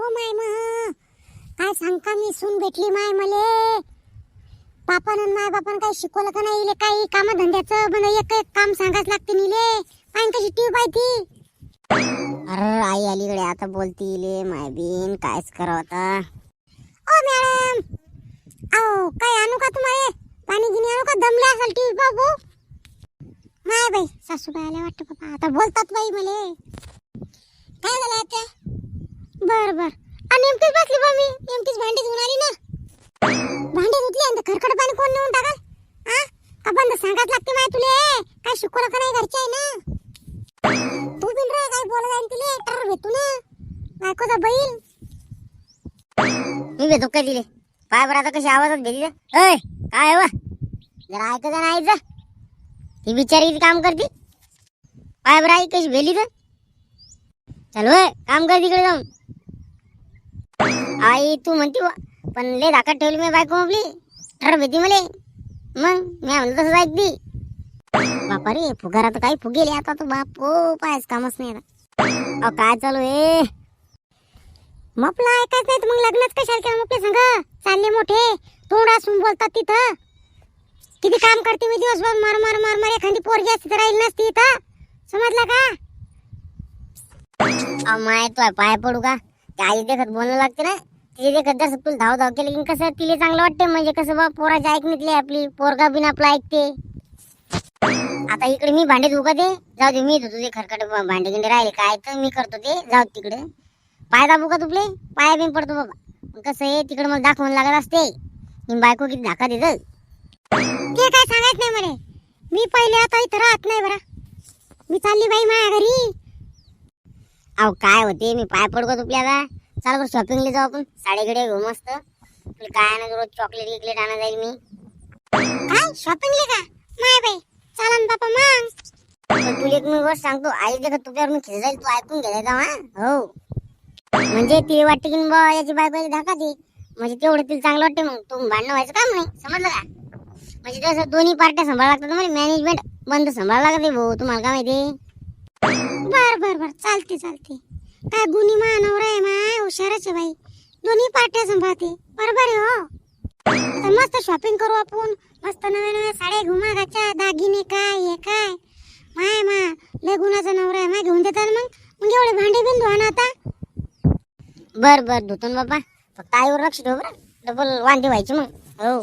हो माय म. काय सांगता मी? सून भेटली माय मले. पापानं माय बापान काही शिकवलं का नाही? काही काम धंद्याचं मला एक एक काम सांगाच लागते निले. पाहिजे कशी टीव पाहिती अरे आई अलीकडे आता बोलती इले माय बीन कायच करावं आता. ओ मॅडम. आओ काय आणू का तुम्हाला? पाणी गिनी आणू का? दमले असेल टीव्ही बाबू माय बाई सासूबाई आल्या वाटतं बाबा आता बोलतात बाई मले. काय झालं आता? बर बर. आणि नेमकीच बसली बा मी. नेमकीच भांडी धुवून आली ना. भांडी धुतली आणि खरखड खरकट पाणी कोण नेऊन टाकाल? आपण का बंद सांगाच लागते माय तुले? काय शिकवलं का नाही घरचे आहे ना? तू बिन रे काय बोलत आहे तिले? टर भेटू ना. बायकोचा बैल. मी भेटू काय तिले? पाय बरं आता कशी आवाजात भेटी ऐ काय वा? जरा ऐकत नाही जा. ती बिचारी काम करते. पाय बरं आई कशी भेली तर? चालू आहे काम कर तिकडे जाऊन. आई तू म्हणती पण लय धाकात ठेवली मी बायको आपली. ठर भीती मले. मग मी म्हणलं तसंच ऐकती बापा रे फुगारा तर काही फुगेले आता तू बाप. ओ पायच कामच नाही आता. अ काय चालू आहे? मपला ऐकायच नाही तर मग लग्नच कशाला केलं मपले सांग? चालले मोठे. तोंड असून बोलतात तिथं. किती काम करते मी दिवसभर. मार मार मार मार. एखादी पोरगी असती तर राहील नसती इथं. समजलं का? अहो माय पाय पडू का? आई देखत बोलणं लागते ना. तिथे देखत जर तुला धाव धाव केली की कसं तिला चांगलं वाटते म्हणजे कसं बा पोराच्या ऐकण्यातली आपली पोरगा बिन आपलं ऐकते. आता इकडे मी भांडे धुका दे जाऊ दे मी धुतो ते खरकट भांडे गिंडे राहिले. काय तर मी करतो ते. जाऊ तिकडे. पाय दाबू का तुपले? पाय बिन पडतो बाबा. कसं आहे तिकडे मला दाखवून लागत असते. मी बायको किती धाका देत ते काय सांगायच नाही मरे मी पहिले आता इथं राहत नाही बरा. मी चालली बाई माझ्या घरी. अहो काय होते? मी पाय पडको तुपले आता चाल बरं शॉपिंगला जाऊ आपण. साडेकडे घेऊ मस्त. तुला काय आणा रोज चॉकलेट गिकलेट आणा जाईल मी. काय? शॉपिंगला का? माय बाई. चला ना बापा मग. पण तुला एक मी गोष्ट सांगतो. आई देखा तुझ्यावर मी खेळ तू ऐकून घ्यायचा हा हो. म्हणजे ती वाटते की बा याची बायको धाका दे. म्हणजे तेवढं तिला चांगलं वाटते मग. तू भांडणं व्हायचं काम नाही. समजलं का? म्हणजे तसं दोन्ही पार्ट्या सांभाळ लागतात म्हणजे मॅनेजमेंट बंद सांभाळ लागते भाऊ. तुम्हाला काय माहिती? बर बर बर. चालते चालते. काय गुन्ही मानवर आहे माय? हुशारच आहे बाई. दोन्ही पार्ट्या सांभाळते. बरोबर आहे हो? आता मस्त शॉपिंग करू आपण. मस्त नव्या नव्या साड्या घेऊ मागाच्या. दागिने काय हे काय? माय मा लय गुणाचा नवरा आहे माय. घेऊन देतात मग? मग एवढे भांडे बिन धुवा ना आता. बर बर धुतो ना बाबा. फक्त आईवर लक्ष ठेव बरं. डबल वांदे व्हायचे मग. हो.